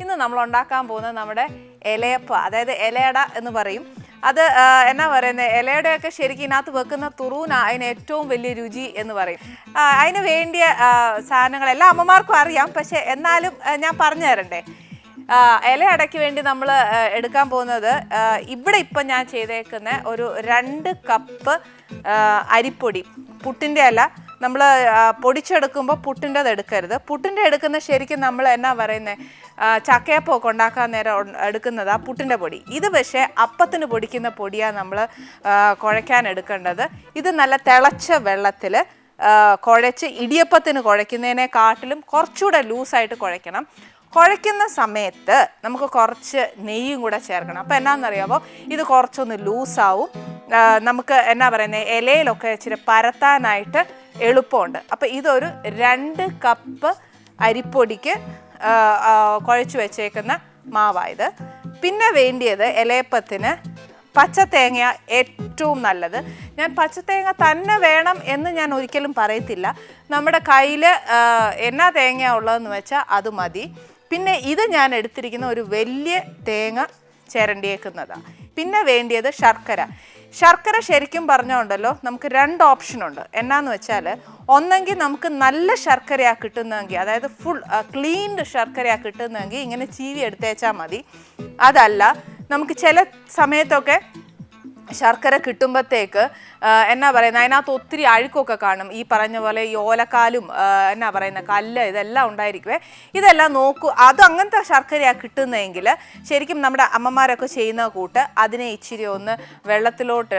ഇന്ന് നമ്മൾ ഉണ്ടാക്കാൻ പോകുന്നത് നമ്മുടെ ഇലയപ്പ അതായത് ഇലയട എന്ന് പറയും. അത് എന്നാ പറയുന്നത് ഇലയുടെയൊക്കെ ശരിക്കും ഇതിനകത്ത് വെക്കുന്ന തുറൂന അതിന് ഏറ്റവും വലിയ രുചി എന്ന് പറയും. അതിന് വേണ്ടിയ സാധനങ്ങൾ എല്ലാ അമ്മമാർക്കും അറിയാം. പക്ഷേ എന്നാലും ഞാൻ പറഞ്ഞു തരണ്ടേ? ഇലയടയ്ക്ക് വേണ്ടി നമ്മൾ എടുക്കാൻ പോകുന്നത് ഇവിടെ ഇപ്പം ഞാൻ ചെയ്തേക്കുന്ന ഒരു രണ്ട് കപ്പ് അരിപ്പൊടി. പുട്ടിന്റെ അല്ല നമ്മൾ പൊടിച്ചെടുക്കുമ്പോൾ പുട്ടിന്റെത് എടുക്കരുത്. പുട്ടിന്റെ എടുക്കുന്ന ശരിക്കും നമ്മൾ എന്നാ പറയുന്നത് ചക്കയപ്പമൊക്കെ ഉണ്ടാക്കാൻ നേരം എടുക്കുന്നത് ആ പുട്ടിന്റെ പൊടി. ഇത് പക്ഷേ അപ്പത്തിന് പൊടിക്കുന്ന പൊടിയാണ് നമ്മൾ കുഴയ്ക്കാൻ എടുക്കേണ്ടത്. ഇത് നല്ല തിളച്ച വെള്ളത്തിൽ കുഴച്ച് ഇടിയപ്പത്തിന് കുഴയ്ക്കുന്നതിനെക്കാട്ടിലും കുറച്ചുകൂടെ ലൂസായിട്ട് കുഴയ്ക്കണം. കുഴയ്ക്കുന്ന സമയത്ത് നമുക്ക് കുറച്ച് നെയ്യും കൂടെ ചേർക്കണം. അപ്പോൾ എന്നാണെന്നറിയാമോ ഇത് കുറച്ചൊന്ന് ലൂസാവും. നമുക്ക് എന്നാ പറയുന്നത് ഇലയിലൊക്കെ ഇച്ചിരി പരത്താനായിട്ട് എളുപ്പമുണ്ട്. അപ്പോൾ ഇതൊരു രണ്ട് കപ്പ് അരിപ്പൊടിക്ക് കുഴച്ച് വെച്ചേക്കുന്ന മാവായത്. പിന്നെ വേണ്ടിയത് ഇലയപ്പത്തിന് പച്ചത്തേങ്ങ ഏറ്റവും നല്ലത്. ഞാൻ പച്ചത്തേങ്ങ തന്നെ വേണം എന്ന് ഞാൻ ഒരിക്കലും പറയത്തില്ല. നമ്മുടെ കയ്യിൽ എന്നാ തേങ്ങ ഉള്ളതെന്ന് വെച്ചാൽ അത് മതി. പിന്നെ ഇത് ഞാൻ എടുത്തിരിക്കുന്ന ഒരു വലിയ തേങ്ങ ചിരണ്ടിയേക്കുന്നതാണ് പിന്നെ വേണ്ടിയത് ശർക്കര. ശർക്കര ശരിക്കും പറഞ്ഞുണ്ടല്ലോ നമുക്ക് രണ്ട് ഓപ്ഷനുണ്ട്. എന്നാന്ന് വെച്ചാൽ ഒന്നെങ്കിൽ നമുക്ക് നല്ല ശർക്കരയാണ് കിട്ടുന്നതെങ്കിൽ അതായത് ഫുൾ ക്ലീൻഡ് ശർക്കരയാണ് കിട്ടുന്നതെങ്കിൽ ഇങ്ങനെ ചീവി എടുത്തേച്ചാൽ മതി. അതല്ല നമുക്ക് ചില സമയത്തൊക്കെ ശർക്കര കിട്ടുമ്പോഴത്തേക്ക് എന്നാ പറയുന്നത് അതിനകത്ത് ഒത്തിരി അഴുക്കൊക്കെ കാണും. ഈ പറഞ്ഞ പോലെ ഈ ഓലക്കാലും എന്നാ പറയുന്ന കല്ല് ഇതെല്ലാം ഉണ്ടായിരിക്കുവേ. ഇതെല്ലാം നോക്കൂ. അത് അങ്ങനത്തെ ശർക്കരയാണ് കിട്ടുന്നതെങ്കിൽ ശരിക്കും നമ്മുടെ അമ്മമാരൊക്കെ ചെയ്യുന്ന കൂട്ട് അതിനെ ഇച്ചിരി ഒന്ന് വെള്ളത്തിലോട്ട്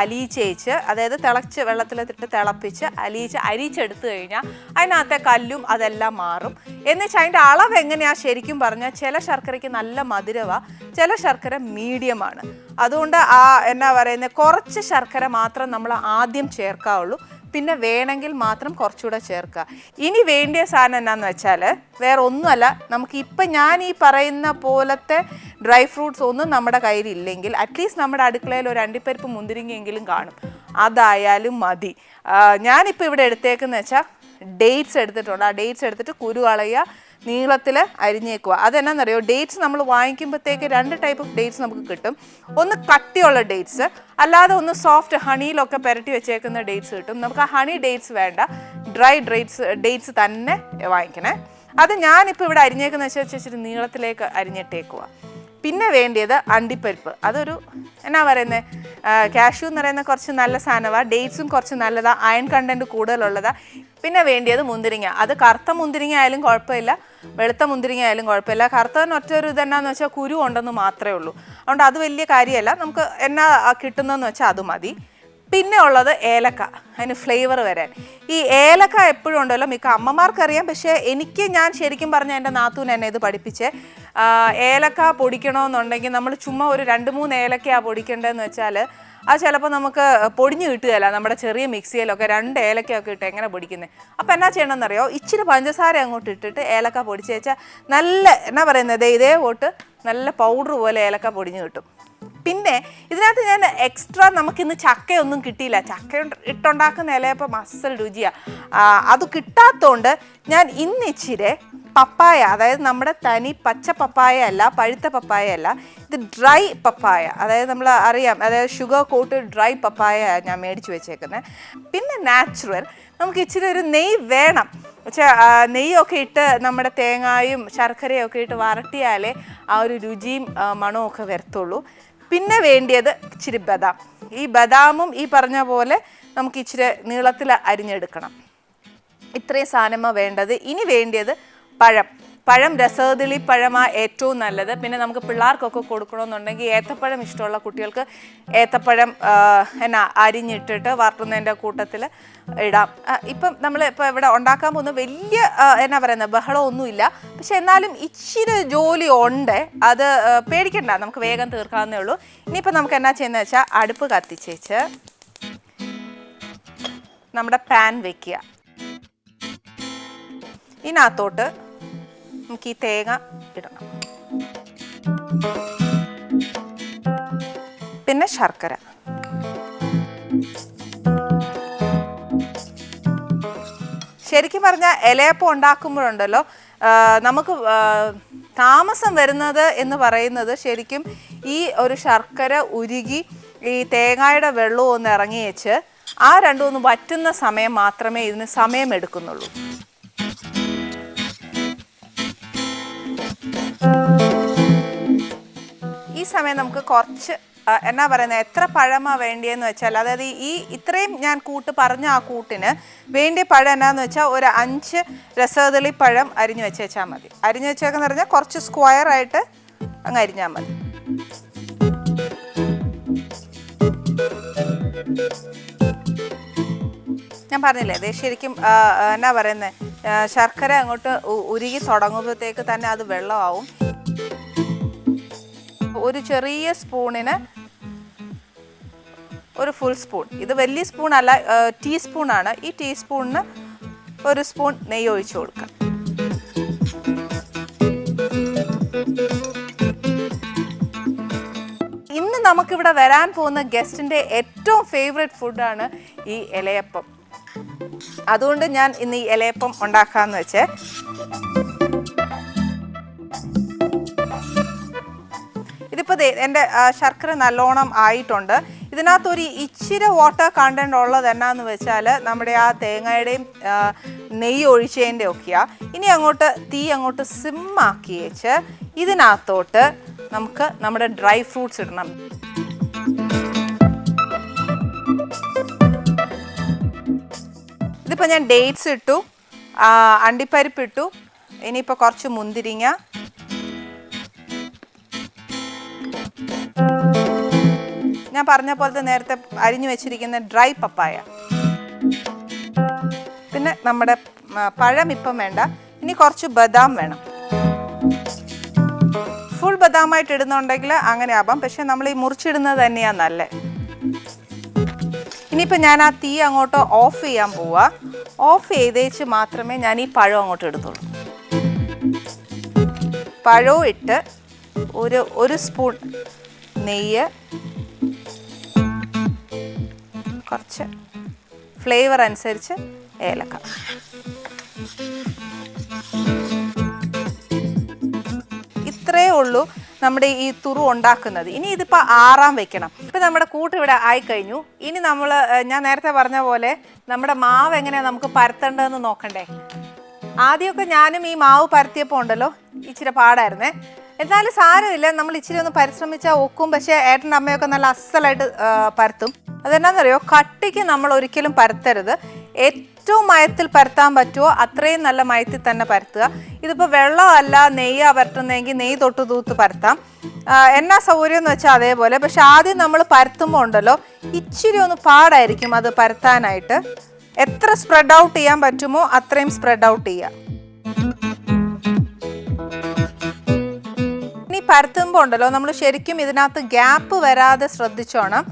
അലീച്ചയച്ച് അതായത് തിളച്ച് വെള്ളത്തിലിട്ട് തിളപ്പിച്ച് അലിയിച്ച് അരിച്ചെടുത്തു കഴിഞ്ഞാൽ അതിനകത്തെ കല്ലും അതെല്ലാം മാറും. എന്നുവെച്ചാൽ അതിന്റെ അളവ് എങ്ങനെയാണ് ശരിക്കും പറഞ്ഞാൽ ചില ശർക്കരയ്ക്ക് നല്ല മധുരമാണ് ചില ശർക്കര മീഡിയമാണ്. അതുകൊണ്ട് ആ എന്നാ പറയുന്നത് കുറച്ച് ശർക്കര മാത്രം നമ്മൾ ആദ്യം ചേർക്കാവുള്ളൂ. പിന്നെ വേണമെങ്കിൽ മാത്രം കുറച്ചുകൂടെ ചേർക്കുക. ഇനി വേണ്ടിയ സാധനം എന്നാന്ന് വെച്ചാൽ വേറെ ഒന്നുമല്ല നമുക്ക് ഇപ്പം ഞാൻ ഈ പറയുന്ന പോലത്തെ ഡ്രൈ ഫ്രൂട്ട്സ് ഒന്നും നമ്മുടെ കയ്യിലില്ലെങ്കിൽ അറ്റ്ലീസ്റ്റ് നമ്മുടെ അടുക്കളയിൽ ഒരു അണ്ടിപ്പരിപ്പ് മുന്തിരിങ്ങയെങ്കിലും കാണും. അതായാലും മതി. ഞാനിപ്പോൾ ഇവിടെ എടുത്തേക്കെന്ന് വെച്ചാൽ ഡേറ്റ്സ് എടുത്തിട്ടുണ്ട്. ആ ഡേറ്റ്സ് എടുത്തിട്ട് കുരു കളയുക നീളത്തിൽ അരിഞ്ഞേക്കുക. അതെന്നാന്നറിയോ? ഡേറ്റ്സ് നമ്മൾ വാങ്ങിക്കുമ്പോഴത്തേക്ക് രണ്ട് ടൈപ്പ് ഓഫ് ഡേറ്റ്സ് നമുക്ക് കിട്ടും. ഒന്ന് കട്ടിയുള്ള ഡേറ്റ്സ് അല്ലാതെ ഒന്ന് സോഫ്റ്റ് ഹണിയിലൊക്കെ പുരട്ടി വെച്ചേക്കുന്ന ഡേറ്റ്സ് കിട്ടും. നമുക്ക് ആ ഹണി ഡേറ്റ്സ് വേണ്ട. ഡ്രൈ ഡേറ്റ്സ് ഡേറ്റ്സ് തന്നെ വാങ്ങിക്കണേ. അത് ഞാനിപ്പോൾ ഇവിടെ അരിഞ്ഞേക്കുന്ന വെച്ചാൽ ഇച്ചിരി നീളത്തിലേക്ക് അരിഞ്ഞിട്ടേക്കുക പിന്നെ വേണ്ടിയത് അണ്ടിപ്പരിപ്പ്. അതൊരു എന്നാ പറയുന്നത് കാഷ്യൂ എന്ന് പറയുന്ന കുറച്ച് നല്ല സാധനമാണ് ഡേറ്റ്സും കുറച്ച് നല്ലതാണ് അയൺ കണ്ടന്റ് കൂടുതലുള്ളതാണ് പിന്നെ വേണ്ടിയത് മുന്തിരിങ്ങ. അത് കറുത്ത മുന്തിരിങ്ങ ആയാലും കുഴപ്പമില്ല. വെളുത്ത മുന്തിരിങ്ങ ആയാലും കുഴപ്പമില്ല. കറുത്തതിന് ഒറ്റ ഒരു ഇതെന്നാന്ന് വെച്ചാൽ കുരു ഉണ്ടെന്ന് മാത്രമേ ഉള്ളൂ. അതുകൊണ്ട് അത് വലിയ കാര്യമല്ല. നമുക്ക് എന്നാ കിട്ടുന്നതെന്ന് വെച്ചാൽ അത് മതി. പിന്നെ ഉള്ളത് ഏലക്ക. അതിന് ഫ്ലേവർ വരാൻ ഈ ഏലക്ക എപ്പോഴും ഉണ്ടല്ലോ മിക്ക അമ്മമാർക്കറിയാം. പക്ഷേ എനിക്ക് ഞാൻ ശരിക്കും പറഞ്ഞ എന്റെ നാത്തൂൻ എന്നെ ഇത് പഠിപ്പിച്ച്. ഏലക്ക പൊടിക്കണമെന്നുണ്ടെങ്കിൽ നമ്മൾ ചുമ്മാ ഒരു രണ്ട് മൂന്ന് ഏലക്കയാണ് പൊടിക്കേണ്ടതെന്ന് വെച്ചാൽ അത് ചിലപ്പോൾ നമുക്ക് പൊടിഞ്ഞ് കിട്ടുകയില്ല. നമ്മുടെ ചെറിയ മിക്സിയിലൊക്കെ രണ്ട് ഏലക്കയൊക്കെ ഇട്ട് എങ്ങനെ പൊടിക്കുന്നത് അപ്പോൾ എന്നാ ചെയ്യണമെന്നറിയോ? ഇച്ചിരി പഞ്ചസാര അങ്ങോട്ട് ഇട്ടിട്ട് ഏലക്ക പൊടിച്ച് വെച്ചാൽ നല്ല എന്നാ പറയുന്നത് ഇതേ പോട്ട് നല്ല പൗഡർ പോലെ ഏലക്ക പൊടിഞ്ഞ് കിട്ടും. പിന്നെ ഇതിനകത്ത് ഞാൻ എക്സ്ട്രാ നമുക്കിന്ന് ചക്കയൊന്നും കിട്ടിയില്ല. ചക്ക ഇട്ടുണ്ടാക്കുന്ന ഇലയപ്പം മസൽ രുചിയാണ് അത് കിട്ടാത്തതുകൊണ്ട് ഞാൻ ഇന്ന് ഇച്ചിരി പപ്പായ അതായത് നമ്മുടെ തനി പച്ച പപ്പായ അല്ല പഴുത്ത പപ്പായ അല്ല ഇത് ഡ്രൈ പപ്പായ. അതായത് നമ്മൾ അറിയാം അതായത് ഷുഗർ കോട്ട് ഡ്രൈ പപ്പായ ഞാൻ മേടിച്ച് വെച്ചേക്കുന്നത് പിന്നെ നാച്ചുറൽ നമുക്ക് ഇച്ചിരി ഒരു നെയ് വേണം. പക്ഷേ നെയ്യൊക്കെ ഇട്ട് നമ്മുടെ തേങ്ങായും ശർക്കരയും ഒക്കെ ഇട്ട് വരട്ടിയാലേ ആ ഒരു രുചിയും മണവും ഒക്കെ വരത്തുള്ളൂ. പിന്നെ വേണ്ടിയത് ഇച്ചിരി ബദാം. ഈ ബദാമും ഈ പറഞ്ഞ പോലെ നമുക്ക് ഇച്ചിരി നീളത്തിൽ അരിഞ്ഞെടുക്കണം. ഇത്രയും സാധനമാണ് വേണ്ടത്. ഇനി വേണ്ടിയത് പഴം. പഴം രസതിളി പഴമാ ഏറ്റവും നല്ലത്. പിന്നെ നമുക്ക് പിള്ളേർക്കൊക്കെ കൊടുക്കണമെന്നുണ്ടെങ്കിൽ ഏത്തപ്പഴം ഇഷ്ടമുള്ള കുട്ടികൾക്ക് ഏത്തപ്പഴം എന്നാ അരിഞ്ഞിട്ടിട്ട് വറുക്കുന്നതിന്റെ കൂട്ടത്തിൽ ഇടാം. ഇപ്പം നമ്മൾ ഇപ്പോൾ ഇവിടെ ഉണ്ടാക്കാൻ പോകുന്ന വലിയ എന്നാ പറയുന്നത് ബഹളമൊന്നുമില്ല. പക്ഷെ എന്നാലും ഇച്ചിരി ജോലി ഉണ്ട്. അത് പേടിക്കണ്ട. നമുക്ക് വേഗം തീർക്കാവുന്നേ ഉള്ളൂ. ഇനിയിപ്പോൾ നമുക്ക് എന്നാ ചെയ്യുന്നത് വെച്ചാൽ അടുപ്പ് കത്തിച്ചേച്ച് നമ്മുടെ പാൻ വെക്കുക. ഇതിനകത്തോട്ട് നമുക്ക് ഈ തേങ്ങ ഇടണം പിന്നെ ശർക്കര ശരിക്കും പറഞ്ഞാൽ ഇലയപ്പം ഉണ്ടാക്കുമ്പോഴുണ്ടല്ലോ നമുക്ക് താമസം വരുന്നത് എന്ന് പറയുന്നത് ശരിക്കും ഈ ഒരു ശർക്കര ഉരുകി ഈ തേങ്ങയുടെ വെള്ളവും ഒന്ന് ഇറങ്ങി വെച്ച് ആ രണ്ടും ഒന്ന് വറ്റുന്ന സമയം മാത്രമേ ഇതിന് സമയം എടുക്കുന്നുള്ളൂ. സമയം നമുക്ക് കുറച്ച് എന്നാ പറയുന്നത് എത്ര പഴമാ വേണ്ടിയെന്ന് വെച്ചാൽ അതായത് ഈ ഇത്രയും ഞാൻ കൂട്ട് പറഞ്ഞ ആ കൂട്ടിന് വേണ്ടിയ പഴം എന്നാന്ന് വെച്ചാൽ ഒരു അഞ്ച് രസകദളി പഴം അരിഞ്ഞു വെച്ചേച്ചാൽ മതി. അരിഞ്ഞു വെച്ചേക്കെന്ന് പറഞ്ഞാൽ കുറച്ച് സ്ക്വയർ ആയിട്ട് അങ്ങ് അരിഞ്ഞാൽ മതി. ഞാൻ പറഞ്ഞില്ലേ ഇത് ശരിക്കും എന്നാ പറയുന്നത് ശർക്കര അങ്ങോട്ട് ഉരുകി തുടങ്ങുമ്പോഴത്തേക്ക് തന്നെ അത് വെള്ളമാവും. ഒരു ചെറിയ സ്പൂണിന് ഒരു ഫുൾ സ്പൂൺ ഇത് വലിയ സ്പൂൺ അല്ല ടീസ്പൂൺ ആണ്. ഈ ടീസ്പൂണിന് ഒരു സ്പൂൺ നെയ്യ് ഒഴിച്ചു കൊടുക്കാം. ഇന്ന് നമുക്കിവിടെ വരാൻ പോകുന്ന ഗസ്റ്റിന്റെ ഏറ്റവും ഫേവറേറ്റ് ഫുഡാണ് ഈ ഇലയപ്പം. അതുകൊണ്ട് ഞാൻ ഇന്ന് ഈ ഇലയപ്പം ഉണ്ടാക്കാമെന്ന് വെച്ചേ. ദേ എന്റെ ശർക്കര നല്ലോണം ആയിട്ടുണ്ട്. ഇതിനകത്തൊരു ഇച്ചിരി വാട്ടർ കണ്ടന്റ് ഉള്ളത് എന്നാന്ന് വെച്ചാൽ നമ്മുടെ ആ തേങ്ങയുടെയും നെയ്യ് ഒഴിച്ചതിന്റെ ഒക്കെയാണ് ഇനി അങ്ങോട്ട് തീ അങ്ങോട്ട് സിമ്മാക്കി വെച്ച് ഇതിനകത്തോട്ട് നമുക്ക് നമ്മുടെ ഡ്രൈ ഫ്രൂട്ട്സ് ഇടണം. ഇതിപ്പോൾ ഞാൻ ഡേറ്റ്സ് ഇട്ടു അണ്ടിപ്പരിപ്പ് ഇട്ടു ഇനിയിപ്പോൾ കുറച്ച് മുന്തിരിങ്ങ ഞാൻ പറഞ്ഞ പോലത്തെ നേരത്തെ അരിഞ്ഞു വെച്ചിരിക്കുന്ന ഡ്രൈ പപ്പായ. പിന്നെ നമ്മുടെ പഴം ഇപ്പം വേണ്ട. ഇനി കുറച്ച് ബദാം വേണം. ഫുൾ ബദാമായിട്ട് ഇടുന്നുണ്ടെങ്കിൽ അങ്ങനെ ആവാം. പക്ഷെ നമ്മൾ ഈ മുറിച്ചിടുന്നത് തന്നെയാണ് നല്ലത് ഇനിയിപ്പോൾ ഞാൻ ആ തീ അങ്ങോട്ട് ഓഫ് ചെയ്യാൻ പോവാ. ഓഫ് ചെയ്തേച്ച് മാത്രമേ ഞാൻ ഈ പഴം അങ്ങോട്ട് എടുത്തുള്ളൂ പഴവും ഇട്ട് ഒരു ഒരു സ്പൂൺ നെയ്യ് കുറച്ച് ഫ്ലേവർ അനുസരിച്ച് ഏലക്ക. ഇത്രയേ ഉള്ളൂ നമ്മുടെ ഈ തുറു ഉണ്ടാക്കുന്നത്. ഇനി ഇതിപ്പോൾ ആറാം വെക്കണം. ഇപ്പം നമ്മുടെ കൂട്ട് ഇവിടെ ആയിക്കഴിഞ്ഞു. ഇനി നമ്മൾ ഞാൻ നേരത്തെ പറഞ്ഞ പോലെ നമ്മുടെ മാവ് എങ്ങനെയാണ് നമുക്ക് പരത്തേണ്ടതെന്ന് നോക്കണ്ടേ? ആദ്യമൊക്കെ ഞാനും ഈ മാവ് പരത്തിയപ്പോൾ ഉണ്ടല്ലോ ഇച്ചിരി പാടായിരുന്നേ. എന്നാലും സാരമില്ല നമ്മൾ ഇച്ചിരി ഒന്ന് പരിശ്രമിച്ചാൽ ഒക്കും. പക്ഷേ ഏട്ടന്റെ അമ്മയൊക്കെ നല്ല അസലായിട്ട് പരത്തും. അതെന്നാന്നറിയോ? കട്ടിക്ക് നമ്മൾ ഒരിക്കലും പരത്തരുത്. ഏറ്റവും മയത്തിൽ പരത്താൻ പറ്റുമോ അത്രയും നല്ല മയത്തിൽ തന്നെ പരത്തുക. ഇതിപ്പോൾ വെള്ളമല്ല നെയ്യാ പരത്തുന്നതെങ്കിൽ നെയ്യ് തൊട്ട് തൂത്ത് പരത്താം. എന്നാ സൗകര്യം എന്ന് വെച്ചാൽ അതേപോലെ. പക്ഷെ ആദ്യം നമ്മൾ പരത്തുമ്പോൾ ഉണ്ടല്ലോ ഇച്ചിരി ഒന്ന് പാടായിരിക്കും അത് പരത്താനായിട്ട്. എത്ര സ്പ്രെഡ് ഔട്ട് ചെയ്യാൻ പറ്റുമോ അത്രയും സ്പ്രെഡ് ഔട്ട് ചെയ്യുക ഇനി പരത്തുമ്പോൾ ഉണ്ടല്ലോ നമ്മൾ ശരിക്കും ഇതിനകത്ത് ഗ്യാപ്പ് വരാതെ ശ്രദ്ധിച്ചോണം.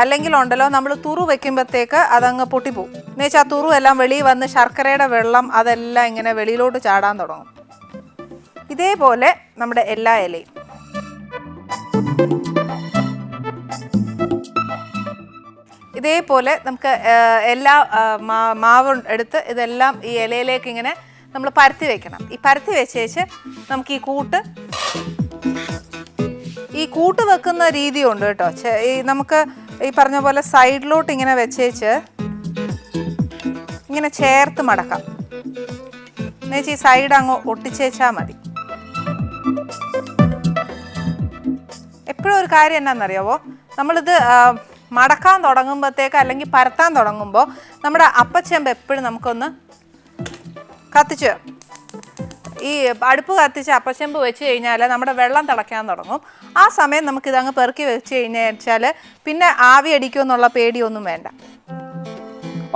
അല്ലെങ്കിൽ ഉണ്ടല്ലോ നമ്മൾ തുറു വെക്കുമ്പോഴത്തേക്ക് അതങ്ങ് പൊട്ടിപ്പോവും. എന്ന് വെച്ചാൽ തുറു എല്ലാം വെളിയിൽ വന്ന് ശർക്കരയുടെ വെള്ളം അതെല്ലാം ഇങ്ങനെ വെളിയിലോട്ട് ചാടാൻ തുടങ്ങും. ഇതേപോലെ നമ്മുടെ എല്ലാ ഇലയും. ഇതേപോലെ നമുക്ക് എല്ലാ മാവ് എടുത്ത് ഇതെല്ലാം ഈ ഇലയിലേക്ക് ഇങ്ങനെ നമ്മൾ പരത്തി വെക്കണം. ഈ പരത്തി വെച്ചേച്ച് നമുക്ക് ഈ കൂട്ട് കൂട്ട് വെക്കുന്ന രീതിയുണ്ട് കേട്ടോ. ഈ നമുക്ക് ഈ പറഞ്ഞ പോലെ സൈഡിലോട്ട് ഇങ്ങനെ വെച്ചേച്ച് ഇങ്ങനെ ചേർത്ത് മടക്കാം. എന്നുവെച്ചാൽ ഈ സൈഡ് അങ്ങ് ഒട്ടിച്ചേച്ചാൽ മതി. എപ്പോഴും ഒരു കാര്യം എന്നാണെന്നറിയാവോ നമ്മളിത് മടക്കാൻ തുടങ്ങുമ്പോഴത്തേക്ക് അല്ലെങ്കിൽ പരത്താൻ തുടങ്ങുമ്പോൾ നമ്മുടെ അപ്പച്ചേമ്പ് എപ്പോഴും നമുക്കൊന്ന് കത്തിച്ച് ഈ അടുപ്പ് കത്തിച്ച് അപ്പച്ചെമ്പ് വെച്ച് കഴിഞ്ഞാൽ നമ്മുടെ വെള്ളം തിളയ്ക്കാൻ തുടങ്ങും. ആ സമയം നമുക്ക് ഇതങ്ങ് പെറുക്കി വെച്ച് കഴിഞ്ഞാൽ പിന്നെ ആവി അടിക്കുമെന്നുള്ള പേടിയൊന്നും വേണ്ട.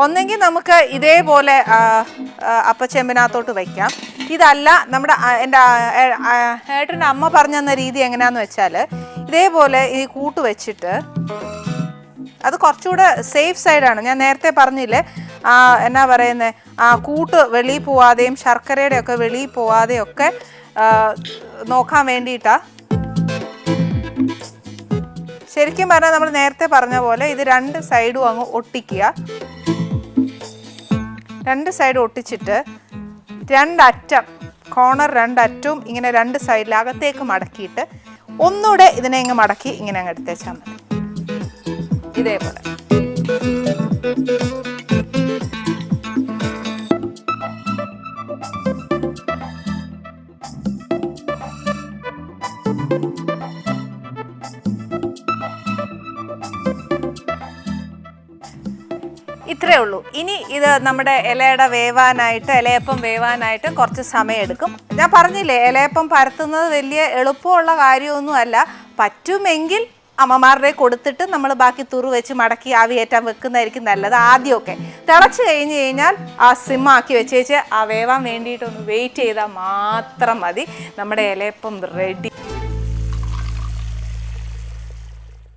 ഒന്നെങ്കിൽ നമുക്ക് ഇതേപോലെ അപ്പച്ചെമ്പിനകത്തോട്ട് വയ്ക്കാം ഇതല്ല നമ്മുടെ എന്റെ ഏട്ടന്റെ അമ്മ പറഞ്ഞു തന്ന രീതി എങ്ങനെയാന്ന് വെച്ചാൽ ഇതേപോലെ ഈ കൂട്ട് വെച്ചിട്ട് അത് കുറച്ചുകൂടെ സേഫ് സൈഡാണ്. ഞാൻ നേരത്തെ പറഞ്ഞില്ലേ ആ, എന്നാ പറയുന്നത് ആ കൂട്ട് വെളിയിൽ പോവാതെയും ശർക്കരയുടെ ഒക്കെ വെളിയിൽ പോവാതെയും ഒക്കെ നോക്കാൻ വേണ്ടിയിട്ടാ. ശരിക്കും പറഞ്ഞാൽ നമ്മൾ നേരത്തെ പറഞ്ഞ പോലെ ഇത് രണ്ട് സൈഡും അങ്ങ് ഒട്ടിക്കുക. രണ്ട് സൈഡ് ഒട്ടിച്ചിട്ട് രണ്ടറ്റം കോർണർ രണ്ടറ്റവും ഇങ്ങനെ രണ്ട് സൈഡിൽ അകത്തേക്ക് മടക്കിയിട്ട് ഒന്നുകൂടെ ഇതിനെ ഇങ്ങ് മടക്കി ഇങ്ങനെ അങ്ങ് എടുത്തേച്ചാൽ മതി. ഇതേപോലെ. ഇത് നമ്മുടെ ഇലയുടെ വേവാനായിട്ട് ഇലയപ്പം വേവാനായിട്ട് കുറച്ച് സമയം എടുക്കും ഞാൻ പറഞ്ഞില്ലേ ഇലയപ്പം പരത്തുന്നത് വലിയ എളുപ്പമുള്ള കാര്യമൊന്നും അല്ല പറ്റുമെങ്കിൽ അമ്മമാരുടെ കൊടുത്തിട്ട് നമ്മൾ ബാക്കി തുറു വെച്ച് മടക്കി ആവിയേറ്റാൻ വെക്കുന്നതായിരിക്കും നല്ലത് ആദ്യമൊക്കെ. തിളച്ച് കഴിഞ്ഞ് കഴിഞ്ഞാൽ ആ സിമ്മാക്കി വെച്ച് ആ വേവാൻ വേണ്ടിയിട്ടൊന്ന് വെയിറ്റ് ചെയ്താൽ മാത്രം മതി. നമ്മുടെ ഇലയപ്പം റെഡി